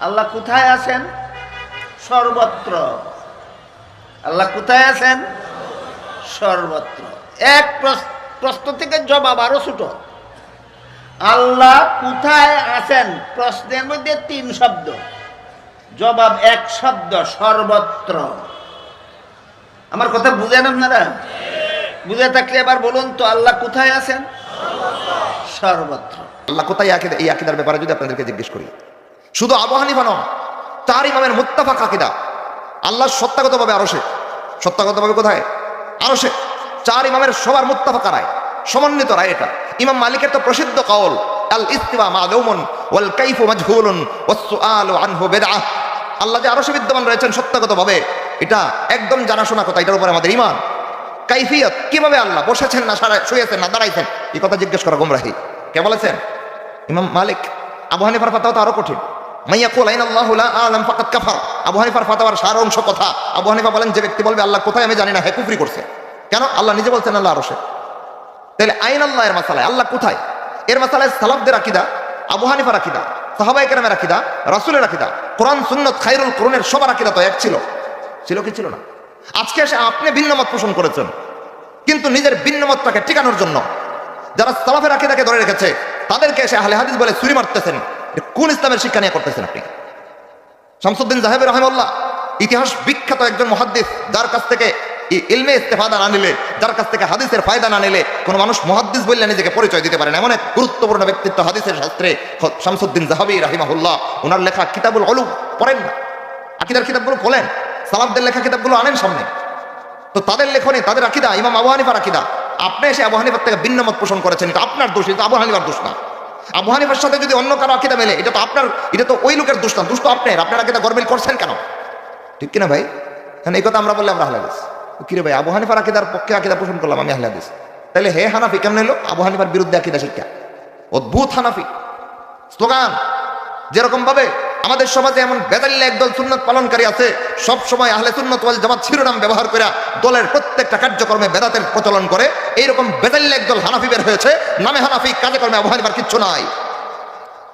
আল্লাহ কোথায় আছেন? সর্বত্র। আল্লাহ কোথায় আছেন? সর্বত্র। এক প্রশ্ন থেকে জবাব আরও ছোট। আল্লাহ কোথায় আছেন? প্রশ্নের মধ্যে তিন শব্দ। জবাব এক শব্দ, সর্বত্র। আমার কথা বুঝেন আপনারা? বুঝে থাকলে এবার বলুন তো, আল্লাহ কোথায় আছেন? সর্বত্র। আল্লাহ কোথায় এই আকিদার ব্যাপারে যদি আপনাদেরকে জিজ্ঞেস করি। শুধু আবু হানিফা নয়, তার ইমামের মুত্তাফাক আকিদা। আল্লাহ সত্যাগতভাবে আরসে সত্যাগতভাবে কোথায়? আরসে চার ইমামের সবার মুত্তাফাকা রায়, সমন্বিত রায় এটা। ইমাম মালিকের তো প্রসিদ্ধ কাউল আল ইস্তিবা মাদৌমন ওয়াল কাইফু মাজহুলুন ওয়াস সুআলু আনহু বিদআহ আল্লাহ যে আরশে বিদ্যমান রয়েছেন সত্যাগতভাবে, এটা একদম জানাশোনা কথা, এটার উপরে আমাদের ইমান কাইফিয়ত, কীভাবে আল্লাহ বসেছেন না সারা শুয়েছেন না দাঁড়াইছেন? এই কথা জিজ্ঞেস করা গুমরাহি। কে বলেছেন? ইমাম মালিক, আবু হানিফার ফাতাওয়া তো আরও কঠিন। আবু হানিফার ফাতাওয়ার সার অংশ কথা। বলেন, যে আল্লাহ কোথায় আমি হে করছে। কেন? আল্লাহ আল্লাহ আইন আল্লাহ এর আল্লাহ কোথায়? এর কোরআন খাইরুল তো এক ছিল। কি ছিল না? আজকে আপনি ভিন্ন মত পোষণ করেছেন, কিন্তু নিজের ভিন্নমতটাকে টিকানোর জন্য যারা সালাফের আকিদাকে ধরে রেখেছে, তাদেরকে এসে আহলে হাদিস বলে চুরি মারতেছেন। কোন ইসলামের শিক্ষা নিয়ে করতেছেন আপনি? শামসুদ্দিন জাহেব রহমল্লাহ ইতিহাস বিখ্যাত একজন মহাদ্দিস, যার কাছ থেকে ইলমে ইস্তেফাদা না নিলে, যার কাছ থেকে হাদিসের ফায়দা না নিলে কোনো মানুষ মহাদ্দিস বললে নিজেকে পরিচয় দিতে পারে না। এমন এক গুরুত্বপূর্ণ ব্যক্তিত্ব হাদিসের শাস্ত্রে শামসুদ্দিন জাহাবি রাহিমাহুল্লাহ ওনার লেখা কিতাবুল অলু পড়েন না। আকিদার কিতাবগুলো খোলেন সালাফদের লেখা কিতাবগুলো আনেন সামনে। তো তাদের লেখনে তাদের আকিদা, ইমাম আবু হানিফার আকিদা। আপনি এসে আবু হানিফার থেকে ভিন্ন মত পোষণ করেছেন, এটা আপনার দোষ, এটা আবু হানিফার দোষ না। আবু হানিফার সাথে যদি অন্য কারও আকিদা মেলে, এটা তো আপনার, এটা তো ওই লোকের দুষ্টান, দুষ্ট আপনার আপনার আকিদা গরমিল করছেন কেন? ঠিক কিনা ভাই? হ্যাঁ এই কথা আমরা বললে আমরা হালাদিস কিরে ভাই, আবু হানিফার আকিদার পক্ষে আকিদা পোষণ করলাম আমি হালাদিস তাহলে হে হানাফি কেমন এলো? আবু হানিফার বিরুদ্ধে আকিদা শিক্ষা। অদ্ভুত হানাফি। স্লোগান। যেরকম ভাবে আমাদের সমাজে এমন বেদাল্লা একদল সুন্নত পালনকারী আছে, সব সময় আহলে সুন্নত ওয়াল জামাত শিরোনাম ব্যবহার করে দলের প্রত্যেকটা কার্যক্রমে বেদাতের প্রচলন করে। এইরকম বেদাল্লা একদল হানাফি বের হয়েছে, নামে হানাফি কাজে কর্মে আবু কিচ্ছু নাই।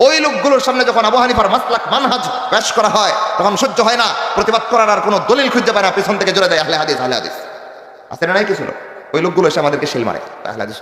ওই লোকগুলোর সামনে যখন আবু হানিফার মাসলাক মানহাজ পেশ করা হয়, তখন সহ্য হয় না, প্রতিবাদ করার আর কোনো দলিল খুঁজতে পায় না, পিছন থেকে জোরে দেয় আহলে হাদিস আহলে হাদিস। আছে না নাই কিছু ওই লোকগুলো এসে আমাদেরকে শিল মারে, আহলে হাদিস